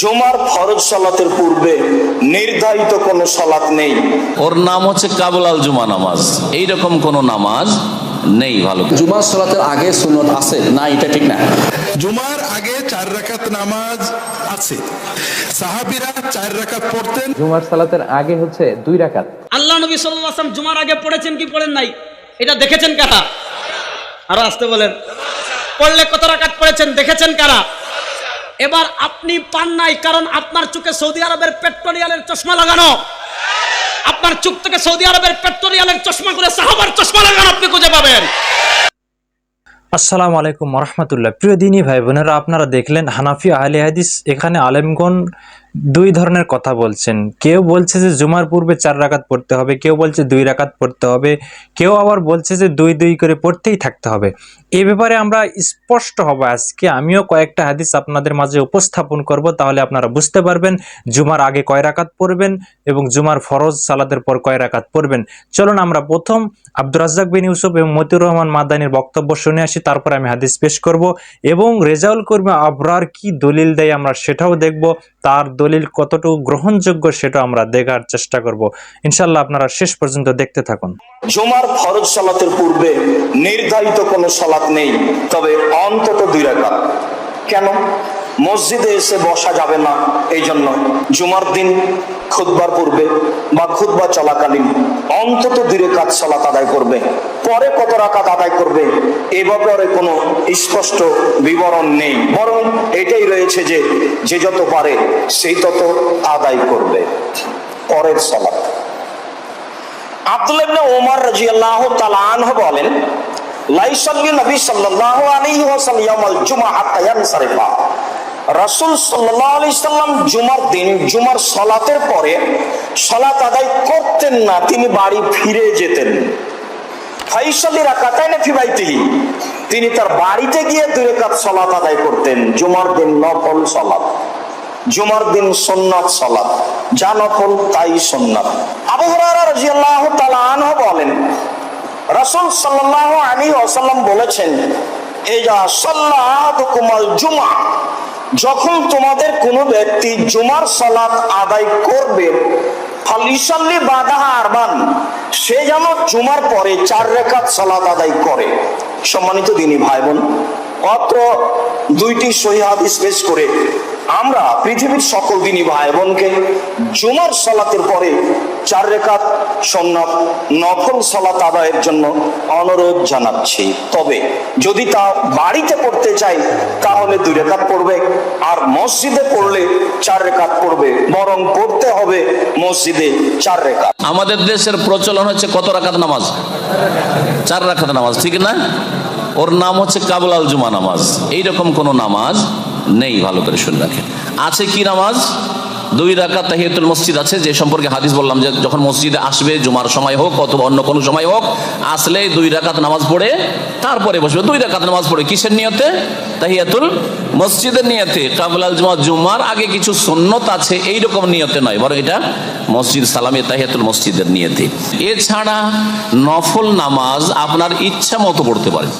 জুমার ফরজ সালাতের পূর্বে নির্ধারিত কোনো সালাত নেই। ওর নাম হচ্ছে কাবুল আল জুমা নামাজ। এইরকম কোনো নামাজ নেই ভালো জুমার সালাতের আগে সুন্নত আছে? না এটা ঠিক না। জুমার আগে চার রাকাত নামাজ আছে। সাহাবিরা চার রাকাত পড়তেন। জুমার সালাতের আগে হচ্ছে দুই রাকাত। আল্লাহ নবী সাল্লাহ আসলাম জুমার আগে পড়েছেন কি পড়েন নাই? এটা দেখেছেন কারা? আরও আসতে বলেন। পড়লে কত রাকাত পড়েছেন? দেখেছেন কারা? এবার আপনি পান নাই কারণ আপনার চোখে সৌদি আরবের পেট্রোলিয়ালের চশমা লাগানো। আপনার চোখ থেকে সৌদি আরবের পেট্রোলিয়ালের চশমা করে সাহাবার চশমা লাগানো আপনি খুঁজে পাবেন। আসসালামু আলাইকুম রহমতুল্লাহ। প্রিয় দিনী ভাই বোনেরা, আপনারা দেখলেন হানাফি আহলে হাদিস এখানে আলেমগণ দুই ধরনের কথা বলছেন। কেউ বলছে যে জুমার পূর্বে চার রাকাত পড়তে হবে, কেউ বলছে দুই রাকাত পড়তে হবে, কেউ আবার বলছে যে দুই দুই করে পড়তেই থাকতে হবে। এ ব্যাপারে আমরা স্পষ্ট হব আজকে। আমিও কয়েকটা হাদিস আপনাদের মাঝে উপস্থাপন করব, তাহলে আপনারা বুঝতে পারবেন জুমার আগে কয় রাকাত পড়বেন এবং জুমার ফরজ সালাদের পর কয় রাকাত পড়বেন। চলুন আমরা প্রথম আব্দুর রাজ্জাক বিন ইউসুফ এবং মতিউর রহমান মাদানির বক্তব্য শুনে আসি, তারপর আমি হাদিস পেশ করব এবং রেজাউল কর্মী আবরার কি দলিল দেয় আমরা সেটাও দেখব, তার দলিল কতটুকু গ্রহণযোগ্য সেটা আমরা দেখার চেষ্টা করব। ইনশাল্লাহ আপনারা শেষ পর্যন্ত দেখতে থাকুন। জুমার ফরজ সালাতের পূর্বে নির্ধারিত কোনো সালাত নেই, তবে অন্তত দুই রাকাত। কেন? মসজিদে এসে বসা যাবে না এই জন্য জুমার দিন খুতবার পূর্বে বা খুতবা চলাকালীন অন্তত দুই রেখাত সালাত আদায় করবে। পরে কত রাকাত আদায় করবে, এ ব্যাপারে কোনো স্পষ্ট বিবরণ নেই। বরং এটাই রয়েছে যে যে যত পারে সেই তত আদায় করবে। পরের সালাত। আব্দুল ইবনে ওমর রাদিয়াল্লাহু তাআলা আনহু বলেন, লাইসাল্লি নবী সাল্লাল্লাহু আলাইহি ওয়াসাল্লাম ইয়াউমাল জুমআ হাত্তা ইয়ানসারিফা। রাসূল সাল্লাল্লাহু আলাইহি সাল্লাম জুমার দিন, জুমার সালাতের পরে সালাত আদায় করতেন না, তিনি বাড়ি ফিরে যেতেন। ফাইসাল্লি রাকাতাইন ফি বাইতিহি। তিনি তার বাড়িতে গিয়ে দুই রাকাত সালাত আদায় করতেন। জুমার দিন নফল সালাত। জুমার দিন সোননাথ সালাত। যা নফল, তাই সোননাথ আবু হুরায়রা রাদিয়াল্লাহু তাআলা আনহু বলেন, রাসূল সাল্লাল্লাহু আলাইহি ওয়াসাল্লাম বলেছেন, ইজা সাল্লাতুকুমাল জুমআ। যখন তোমাদের কোনো ব্যক্তি জুমার সালাত আদায় করবে ফালিসাল্লি বাদাহা আরবান সে যেন জুমার পরে চার রেখাত সালাদ আদায় করে। সম্মানিত দিনী ভাই বোন অত্র দুইটি সহি হাদিস করে আমরা পৃথিবীর সকল দিনী ভাই বোনকে জুমার সালাতের পরে চার রেখাত সন্ন্যাত নফল সালাত আদায়ের জন্য অনুরোধ জানাচ্ছি। তবে যদি তা বাড়িতে পড়তে চাই, তাহলে দুই রেখাত পড়বে, আর মসজিদে পড়লে চার রেখাত পড়বে, বরং পড়তে হবে মসজিদে চার রেখাত। আমাদের দেশের প্রচলন হচ্ছে কত রাকাত নামাজ? চার রাকাত নামাজ, ঠিক না? ওর নাম হচ্ছে কাবুল আল জুমা নামাজ। এইরকম কোনো নামাজ নেই, ভালো করে শুনে রাখেন। আছে কি নামাজ? দুই রাকাত তাহিয়াতুল মসজিদ আছে, যে সম্পর্কে হাদিস বললাম যে যখন মসজিদে আসবে, জুমার সময় হোক অথবা অন্য কোনো সময় হোক, আসলে দুই রাকাত নামাজ পড়ে, তারপরে বসবে। দুই রাকাত নামাজ পড়ে কিসের নিয়তে? তাহিয়াতুল মসজিদের নিয়তে। কাবুল আল জুমা, জুমার আগে কিছু সুন্নত আছে, এইরকম নিয়তে নয়, বরং এটা মসজিদ সালামে তাহিয়াতুল মসজিদের নিয়তে। এছাড়া নফল নামাজ আপনার ইচ্ছা মতো পড়তে পারেন।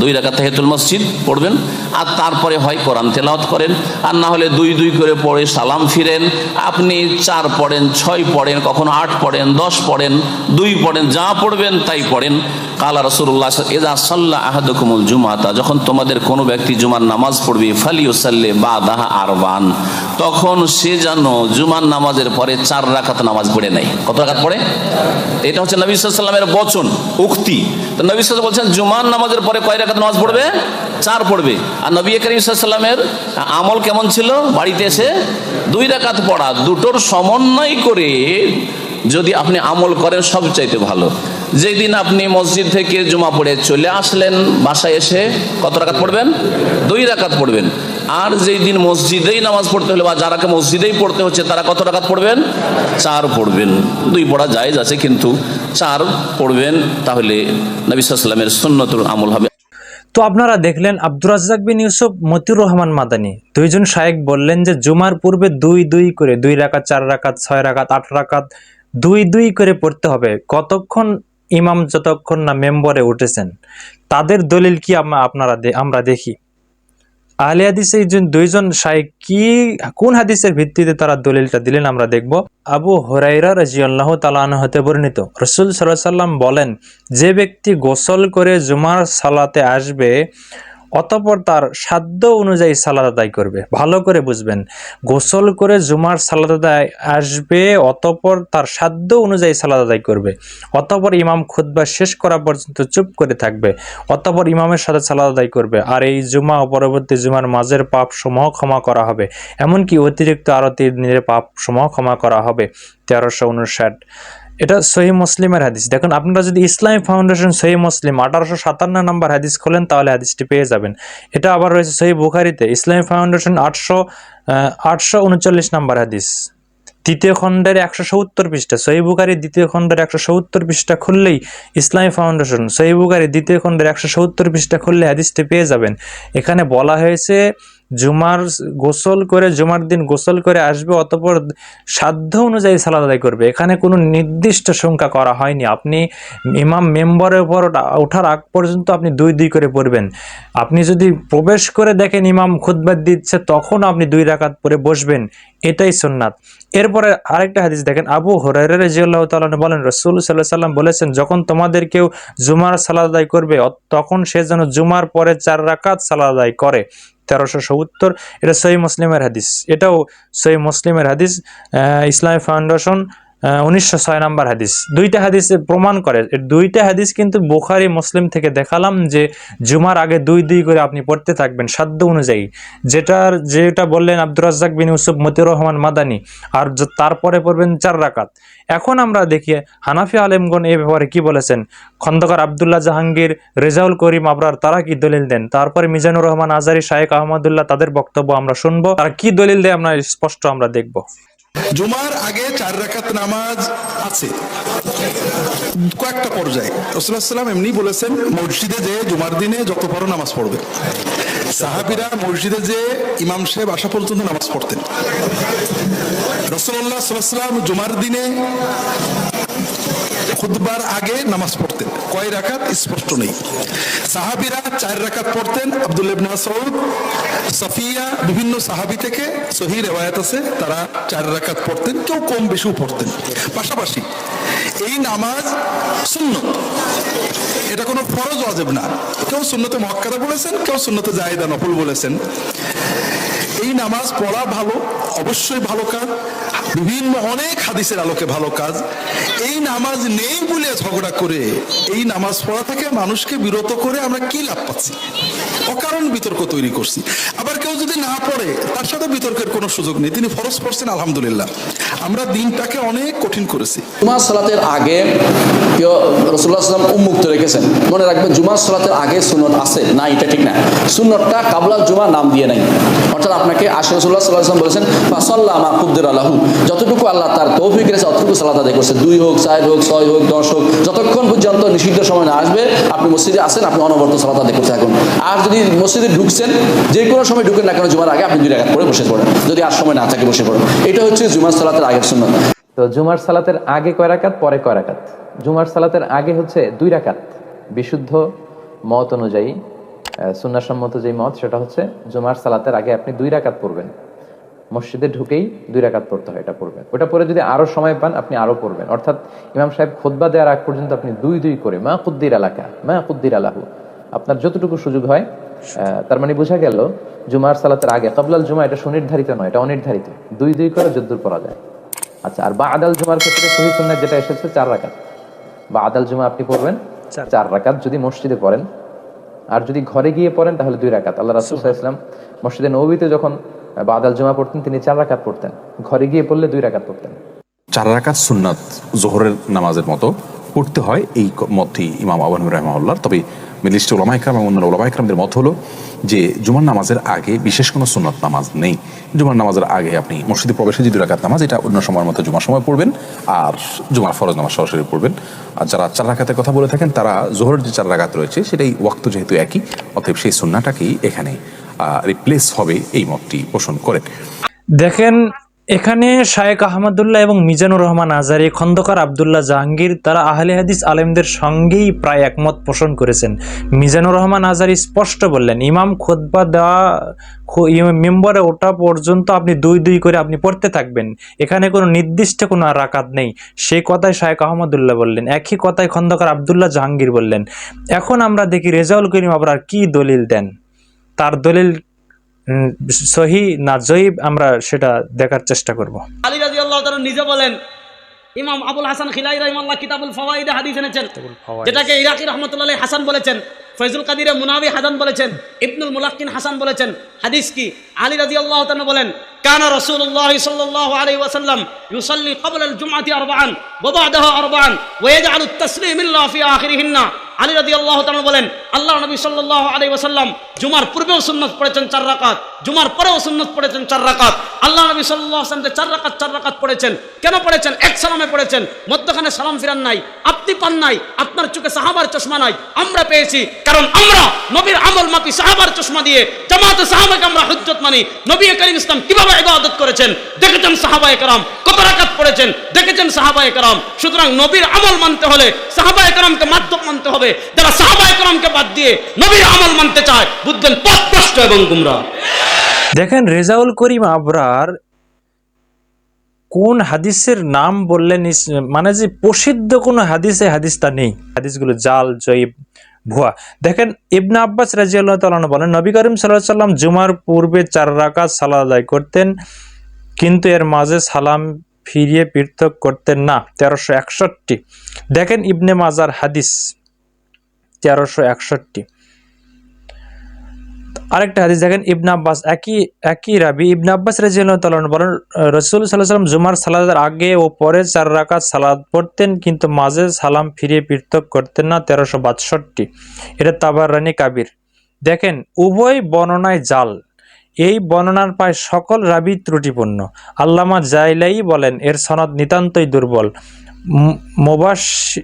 দুই রাকাত তাহিয়াতুল মসজিদ পড়বেন, আর তারপরে হয় কোরআন তেলাওয়াত করেন, আর না হলে দুই দুই করে পড়ে সালাম ফিরেন। আপনি চার পড়েন, ছয় পড়েন, কখনো আট পড়েন, দশ পড়েন, দুই পড়েন, যা পড়বেন তাই পড়েন। কালা রসুল্লাহ এজা সাল্লাহ আহাদুকুমুল জুমাতা যখন তোমাদের কোনো ব্যক্তি জুমার নামাজ পড়বে, ফালিউসাল্লে বা দাহা আরবান। তখন সে যেন জুমার নামাজের পরে চার রাকাত নামাজ পড়ে নেয়। কত রাকাত পড়ে? এটা হচ্ছে নবী সাল্লামের বচন, উক্তি। তো নবী বলছেন, জুমার নামাজের পরে কয় রাকাত নামাজ পড়বে? চার পড়বে। আর নবী করিম আমল কেমন ছিল? বাড়িতে এসে দুই রাকাত পড়া, দুটোর সমন্বয় করে যদি আপনি আমল করেন সবচাইতে ভালো। যেদিন আপনি মসজিদ থেকে জুমা পড়ে চলে আসলেন, বাসায় এসে কত রাকাত পড়বেন? দুই রাকাত পড়বেন। আর যেই দিন মসজিদেই নামাজ পড়তে হলে বা যারাকে মসজিদেই পড়তে হচ্ছে, তারা কত রাকাত পড়বেন? চার পড়বেন। দুই পড়া জায়েজ আছে, কিন্তু চার পড়বেন, তাহলে নবী সাল্লামের সুন্নতুল আমল হবে তো আপনারা দেখলেন আব্দুর রাজ্জাক বিন ইউসুফ, মতিউর রহমান মাদানী। দুইজন শায়েক বললেন যে, জুমার পূর্বে দুই দুই করে, দুই রাকাত, চার রাকাত, ছয় রাকাত, আট রাকাত, দুই দুই করে পড়তে হবে। কতক্ষণ ইমাম যতক্ষণ না মেম্বরে উঠেছেন, তাদের দলিল কি আপনারা আমরা দেখি। আহলে হাদিসে দুইজন শাইখ কি, কোন হাদিসের ভিত্তিতে তারা দলিলটা দিলেন আমরা দেখব। আবু হরাইরা রাজিউল্লাহ তালান হতে বর্ণিত। রসুল সাল্লাহ সাল্লাম বলেন, যে ব্যক্তি গোসল করে জুমার সালাতে আসবে অতপর তার সাধ্য অনুযায়ী সালাদ আদায় করবে। ভালো করে বুঝবেন। গোসল করে জুমার সালাদ আদায় আসবে, অতপর তার সাধ্য অনুযায়ী সালাদ আদায় করবে। অতপর ইমাম খুতবা শেষ করা পর্যন্ত চুপ করে থাকবে। অতপর ইমামের সাথে সালাদ আদায় করবে। আর এই জুমা পরবর্তী জুমার মাঝের পাপ সমূহ ক্ষমা করা হবে। এমনকি অতিরিক্ত আরতির দিনের পাপ সমূহ ক্ষমা করা হবে। তেরোশো উনষাট এটা সহি মুসলিমের হাদিস। দেখুন, আপনারা যদি ইসলামী ফাউন্ডেশন সহি মুসলিম, আঠারোশো সাতান্ন নম্বর হাদিস খোলেন, তাহলে হাদিসটি পেয়ে যাবেন। এটা আবার রয়েছে সহি বুখারিতে। ইসলামী ফাউন্ডেশন আটশো আটশো উনচল্লিশ নম্বর হাদিস। দ্বিতীয় খণ্ডের একশো সত্তর পৃষ্ঠা। সহি বুখারি দ্বিতীয় খণ্ডের একশো সত্তর পৃষ্ঠা খুললেই ইসলামী ফাউন্ডেশন সহি বুখারি দ্বিতীয় খণ্ডের একশো সত্তর পৃষ্ঠা খুললে হাদিসটি পেয়ে যাবেন। এখানে বলা হয়েছে জুমার গোসল করে, জুমার দিন গোসল করে আসবে, অতপর সাধ্য অনুযায়ী সালাদ আদায় করবে। এখানে কোনো নির্দিষ্ট সংখ্যা করা হয়নি। আপনি ইমাম মেম্বারের উপর ওঠার আগ পর্যন্ত আপনি দুই দুই করে পড়বেন। আপনি যদি প্রবেশ করে দেখেন ইমাম খুদ্ দিচ্ছে, তখন আপনি দুই রাকাত পরে বসবেন। এটাই সুন্নাত। এরপরে আরেকটা হাদিস দেখেন, আবু হরাইরা রাজিউল্লাহ তাআলা বলেন, রসুল আলাইহি সাল্লাম বলেছেন, যখন তোমাদের কেউ জুমার সালাদ আদায় করবে তখন সে যেন জুমার পরে চার রাকাত সালাদ আদায় করে। তেরোশো সত্তর, এটা সহি মুসলিমের হাদিস। এটাও সহি মুসলিমের হাদিস ইসলামী ফাউন্ডেশন উনিশশো ছয় নম্বর হাদিস। দুইটা হাদিসে প্রমাণ করে। দুইটা হাদিস কিন্তু বুখারি, মুসলিম থেকে দেখালাম যে জুমার আগে দুই দুই করে আপনি পড়তে থাকবেন সাধ্য অনুযায়ী। যেটার যেটা বললেন আব্দুর রাজ্জাক বিন ইউসুফ, মতিউর রহমান মাদানি। আর তারপরে পড়বেন চার রাকাত। এখন আমরা দেখি হানাফি আলেমগণ এই ব্যাপারে কি বলেছেন। খন্দকার আবদুল্লাহ জাহাঙ্গীর, রেজাউল করিম আবরার, তারা কি দলিল দেন? তারপরে মিজানুর রহমান আজারি, শায়েক আহমদুল্লাহ, তাদের বক্তব্য আমরা শুনব। তারা কি দলিল দেয় আমরা স্পষ্ট আমরা দেখব। জুমার আগে চার রাখাত নামাজ আছে। কয়েকটা পর্যায়ে। রসুল্লাহাম এমনি বলেছেন, মসজিদে যে জুমার দিনে যত বড় নামাজ পড়বে। সাহাবিরা মসজিদে যে ইমাম সাহেব আসা পর্যন্ত নামাজ পড়তেন। রসুল্লাহ সাল্লাম জুমার দিনে খুদবার আগে নামাজ পড়তেন। কয় রাকাত? স্পষ্ট নেই। সাহাবিরা চার রাকাত পড়তেন। আব্দুল ইবনে মাসউদ, সাফিয়া, বিভিন্ন সাহাবি থেকে সহি রেওয়ায়াত আছে, তারা চার রাকাত পড়তেন, কেউ কম বেশিও পড়তেন। পাশাপাশি এই নামাজ সুন্নত। এটা কোনো ফরজ, ওয়াজিব না। কেউ সুন্নতে মক্কাদা বলেছেন, কেউ সুন্নতে জায়দা নফল বলেছেন। এই নামাজ পড়া ভালো, অবশ্যই ভালো কাজ। বিভিন্ন অনেক হাদিসের আলোকে ভালো কাজ। এই নামাজ নেই বলে ঝগড়া করে, এই নামাজ পড়া থেকে মানুষকে বিরত করে আমরা কি লাভ পাচ্ছি? অকারণ বিতর্ক তৈরি করছি। আবার কেউ যদি না পড়ে, তার সাথে বিতর্কের কোনো সুযোগ নেই। তিনি ফরজ পড়ছেন, আলহামদুলিল্লাহ। আমরা দিনটাকে অনেক কঠিন করেছি। জুমার সালাতের আগে রসুল্লাহ সাল্লাম উন্মুক্ত রেখেছেন। মনে রাখবেন জুমার সালাতের আগে সুনত আছে। না, এটা ঠিক না। সুনতটা কাবলা জুমা নাম দিয়ে নাই। অর্থাৎ আপনাকে আশি রসুল্লাহ সাল্লাহ বলেছেন ফাসল্লাহ মা কুদ্দের আল্লাহু যতটুকু আল্লাহ তার তৌফিক রেখেছে অতটুকু সালাত আদায় করছে। দুই হোক, চার হোক, ছয় হোক, দশ হোক, যতক্ষণ পর্যন্ত নিষিদ্ধ সময় না আসবে, আপনি মসজিদে আসেন আপনি অনবরত সালাত আদায় করতে থাকুন। আর যদি মসজিদে ঢুকছেন, যে কোনো সময় ঢুকেন না কেন, জুমার আগে আপনি দুই রাখাত পড়ে বসে পড়েন। যদি আর সময় না থাকে, বসে পড়েন। এটা হচ্ছে জুমার সালাতের আগের সুন্নত। তো জুমার সালাতের আগে কয় রাকাত, পরে কয় রাকাত? জুমার সালাতের আগে হচ্ছে দুই রাকাত। বিশুদ্ধ মত অনুযায়ী আহ, সুন্নাহসম্মত যে মত সেটা হচ্ছে জুমার সালাতের আগে আপনি দুই রাকাত পড়বেন। মসজিদে ঢুকেই দুই রাকাত পড়তে হয় এটা পড়বেন। ওটা পরে যদি আরও সময় পান আপনি আরও পড়বেন। অর্থাৎ ইমাম সাহেব খোদবা দেওয়ার আগ পর্যন্ত আপনি দুই দুই করে মা কুদ্দির এলাকা মা কুদ্দির আলাহু আপনার যতটুকু সুযোগ হয় আহ, তার মানে বোঝা গেল জুমার সালাতের আগে কবলাল জুমা এটা সুনির্ধারিত নয় এটা অনির্ধারিত। দুই দুই করে যদ্দুর পড়া যায়। আচ্ছা আর বা আদাল জুমার ক্ষেত্রে সহি সুন্নাহ যেটা এসেছে চার রাকাত। বা আদাল জুমা আপনি পড়বেন চার রাকাত যদি মসজিদে পড়েন। আর যদি ঘরে গিয়ে পড়েন তাহলে দুই রাকাত। আল্লাহ রাসুলাম ইসলাম মসজিদে নবীতে যখন বাদাল জমা পড়তেন তিনি চার রাকাত পড়তেন। ঘরে গিয়ে পড়লে দুই রাকাত পড়তেন। চার রাকাত সুন্নাত জোহরের নামাজের মতো পড়তে হয় এই মধ্যেই ইমাম আবান রহমাউল্লার তবে মিলিষ্ট ওলামা ইকরাম এবং অন্যান্য ওলামা ইকরামদের মত হলো যে জুমার নামাজের আগে বিশেষ কোনো সুন্নত নামাজ নেই। জুমার নামাজের আগে আপনি মসজিদে প্রবেশে যে দুই নামাজ, এটা অন্য সময়ের মতো জুমার সময় পড়বেন আর জুমার ফরজ নামাজ সরাসরি পড়বেন। আর যারা চার রাকাতের কথা বলে থাকেন, তারা জোহরের যে চার রাকাত রয়েছে, সেটাই ওয়াক্ত যেহেতু একই, অতএব সেই সুন্নাটাকেই এখানে রিপ্লেস হবে এই মতটি পোষণ করেন। দেখেন এখানে শায়েক আহমদুল্লাহ এবং মিজানুর রহমান আজারি, খন্দকার আবদুল্লাহ জাহাঙ্গীর তারা আহলে হাদিস আলেমদের সঙ্গেই প্রায় একমত পোষণ করেছেন। মিজানুর রহমান আজারি স্পষ্ট বললেন, ইমাম খোদবা দেওয়া মেম্বারে ওটা পর্যন্ত আপনি দুই দুই করে আপনি পড়তে থাকবেন। এখানে কোনো নির্দিষ্ট কোনো রাকাত নেই। সেই কথাই শায়েক আহমদুল্লাহ বললেন, একই কথায় খন্দকার আবদুল্লাহ জাহাঙ্গীর বললেন, এখন আমরা দেখি রেজাউল করিম আবরার কি দলিল দেন? তার দলিল সহি না জয়ীব আমরা সেটা দেখার চেষ্টা করব। আলী রাজি আল্লাহ নিজে বলেন ইমাম আবুল হাসান খিলাই রহমাল্লাহ কিতাবুল ফওয়াইদে হাদিস এনেছেন। যেটাকে ইরাকি রহমতুল্লাহ হাসান বলেছেন। ফয়জুল কাদিরে মুনাবি হাসান বলেছেন, ইবনুল মুলাক্কিন হাসান বলেছেন, হাদিস কি? আলী রাজি আল্লাহ বলেন, কানা ইউসাল্লি ক্বাবলা আল জুমআতি আরবাআন ওয়া বা'দাহা আরবাআন ওয়া ইয়াজআলু আত-তাসলিম ইল্লা ফি আখিরিহিন্না। আলী রাজি আল্লাহ বলেন আল্লাহ নবী সাল্লাল্লাহু আলাইহি ওয়াসাল্লাম জুমার পূর্বেও সুন্নাত পড়েছেন চার রাকাত, জুমার পরেও সুন্নাত পড়েছেন চার রাকাত। আল্লাহ নবী ওয়াসাল্লাম যে চার রাকাত চার রাকাত পড়েছেন, কেন পড়েছেন? এক সালামে পড়েছেন, মধ্যখানে সালাম ফিরান নাই, আপনি পান নাই, আপনার চোখে সাহাবার চশমা নাই, আমরা পেয়েছি কারণ আমরা নবীর আমল মাপি সাহাবার চশমা দিয়ে জামাতে সাহাবাকে আমরা হজ্জত মানি। নবী করিম ইসলাম কীভাবে ইবাদত করেছেন? দেখেছেন সাহাবায় কারাম কত রাকাত পড়েছেন? দেখেছেন সাহাবায় কারাম। সুতরাং নবীর আমল মানতে হলে সাহাবায় কারামকে মাধ্যম মানতে হবে। যারা সাহাবায় কারামকে বাদ দিয়ে নবীর আমল মানতে চায়, বুঝবেন পথ প্রশ্ন এবং গুমরা। দেখেন রেজাউল করিম আবরার কোন হাদিসের নাম বললেন মানে যে প্রসিদ্ধ কোন হাদিসে হাদিসটা নেই। হাদিসগুলো জাল, জয়ীব ভুয়া। দেখেন, ইবনে আব্বাস রাজিয়াল্লাহ তালন বলেন, নবী করিম সাল্লাহ সাল্লাম জুমার পূর্বে চার রাকাত সালা আদায় করতেন, কিন্তু এর মাঝে সালাম ফিরিয়ে পৃথক করতেন না। তেরোশো দেখেন, ইবনে মাজার হাদিস, তেরোশো একষট্টি। আরেকটা হাদিস দেখেন, ইবনে আব্বাস, একই একই রাবি, ইবনে আব্বাস তাআলা বলেন, রসুল আলাইহি জুমার সালাদের আগে ও পরে চার রাকাত সালাদ পড়তেন, কিন্তু মাঝে সালাম ফিরিয়ে পৃথক করতেন না, তেরোশো বাষট্টি। এটা তাবার রানী কাবির। দেখেন, উভয় বর্ণনায় জাল। এই বর্ণনার প্রায় সকল রাবি ত্রুটিপূর্ণ। আল্লামা জাইলাই বলেন, এর সনদ নিতান্তই দুর্বল। মু- মুবাশ-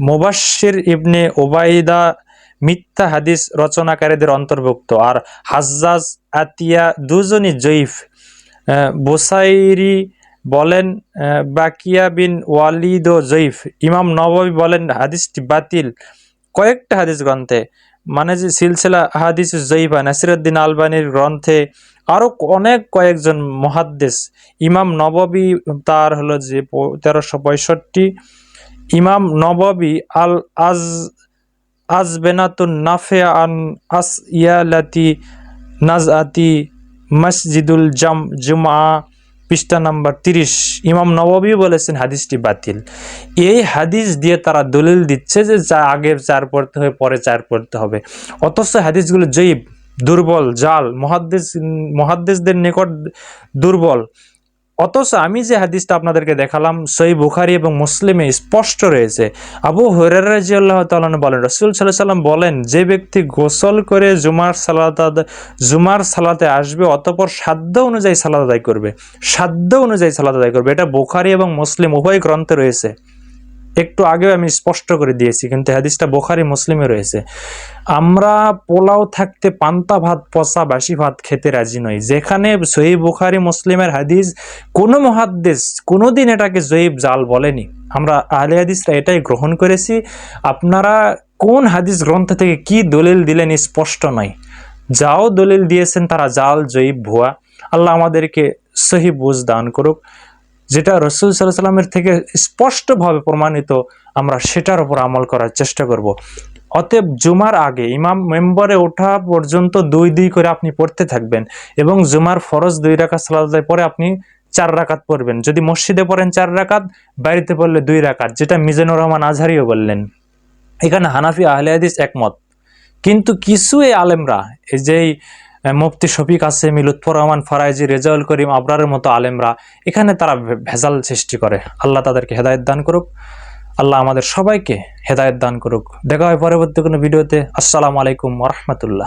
মুবাশশির ইবনে ওবাইদা মিথ্যা হাদিস রচনাকারীদের অন্তর্ভুক্ত। আর হাজ্জাজ আতিয়া দুজনই আহ, বোসাইরি বলেন বাকিয়া বিন ওয়ালিদ ও জয়ীফ। ইমাম নববী বলেন হাদিসটি বাতিল। কয়েকটা হাদিস গ্রন্থে মানে যে সিলসিলা হাদিস জয়ীফা নাসিরুদ্দিন আলবানির গ্রন্থে আরও অনেক কয়েকজন মহাদ্দেশ ইমাম নববী তার হলো যে তেরোশো পঁয়ষট্টি ইমাম নববী আল আজ আজবেনাতুন নাফে আন আস ইয়ালাতি নাজআতি মসজিদুল জাম জুমা পৃষ্ঠা নাম্বার তিরিশ। ইমাম নববী বলেছেন হাদিসটি বাতিল। এই হাদিস দিয়ে তারা দলিল দিচ্ছে যে যা আগে চার পড়তে হবে, পরে চার পড়তে হবে। অথচ হাদিসগুলো জয়ীব, দুর্বল, জাল। মহাদ্দেশ মহাদ্দেশদের নিকট দুর্বল। অথচ আমি যে হাদিসটা আপনাদেরকে দেখালাম সই বুখারি এবং মুসলিমে স্পষ্ট রয়েছে। আবু হরাজিয়াল্লাহ তালন বলেন, রসুল সাল্লাহ সাল্লাম বলেন, যে ব্যক্তি গোসল করে জুমার সালাত জুমার সালাতে আসবে, অতপর সাধ্য অনুযায়ী সালাত আদায় করবে। সাধ্য অনুযায়ী সালাত আদায় করবে। এটা বুখারি এবং মুসলিম উভয় গ্রন্থে রয়েছে। একটু আগেও আমি স্পষ্ট করে দিয়েছি, কিন্তু হাদিসটা বোখারি, মুসলিমে রয়েছে। আমরা পোলাও থাকতে পান্তা ভাত, পচা বাসি ভাত খেতে রাজি নই। যেখানে সহি বুখারি, মুসলিমের হাদিস, কোনো মহাদ্দেশ কোনোদিন এটাকে জয়ীব জাল বলেনি। আমরা আহলে হাদিসরা এটাই গ্রহণ করেছি। আপনারা কোন হাদিস গ্রন্থ থেকে কি দলিল দিলেন স্পষ্ট নয়। যাও দলিল দিয়েছেন, তারা জাল জয়ীব ভুয়া। আল্লাহ আমাদেরকে সহি বুঝ দান করুক। যেটা রসুল সাল্লামের থেকে স্পষ্টভাবে প্রমাণিত আমরা সেটার উপর আমল করার চেষ্টা করব। অতএব জুমার আগে ইমাম মেম্বারে ওঠা পর্যন্ত দুই দুই করে আপনি পড়তে থাকবেন এবং জুমার ফরজ দুই রাকাত সালাদের পরে আপনি চার রাকাত পড়বেন। যদি মসজিদে পড়েন চার রাকাত বাড়িতে পড়লে দুই রাকাত যেটা মিজানুর রহমান আজহারিও বললেন। এখানে হানাফি আহলে হাদিস একমত। কিন্তু কিছু এই আলেমরা এই যে আহ, মুফতি শফিক আসেম, লুৎফর রহমান ফারাইজি, রেজাউল করিম আবরারের মতো আলেমরা এখানে তারা ভেজাল সৃষ্টি করে। আল্লাহ তাদেরকে হেদায়ত দান করুক। আল্লাহ আমাদের সবাইকে হেদায়ত দান করুক। দেখা হয় পরবর্তী কোনো ভিডিওতে। আসসালামু আলাইকুম রহমতুল্লাহ।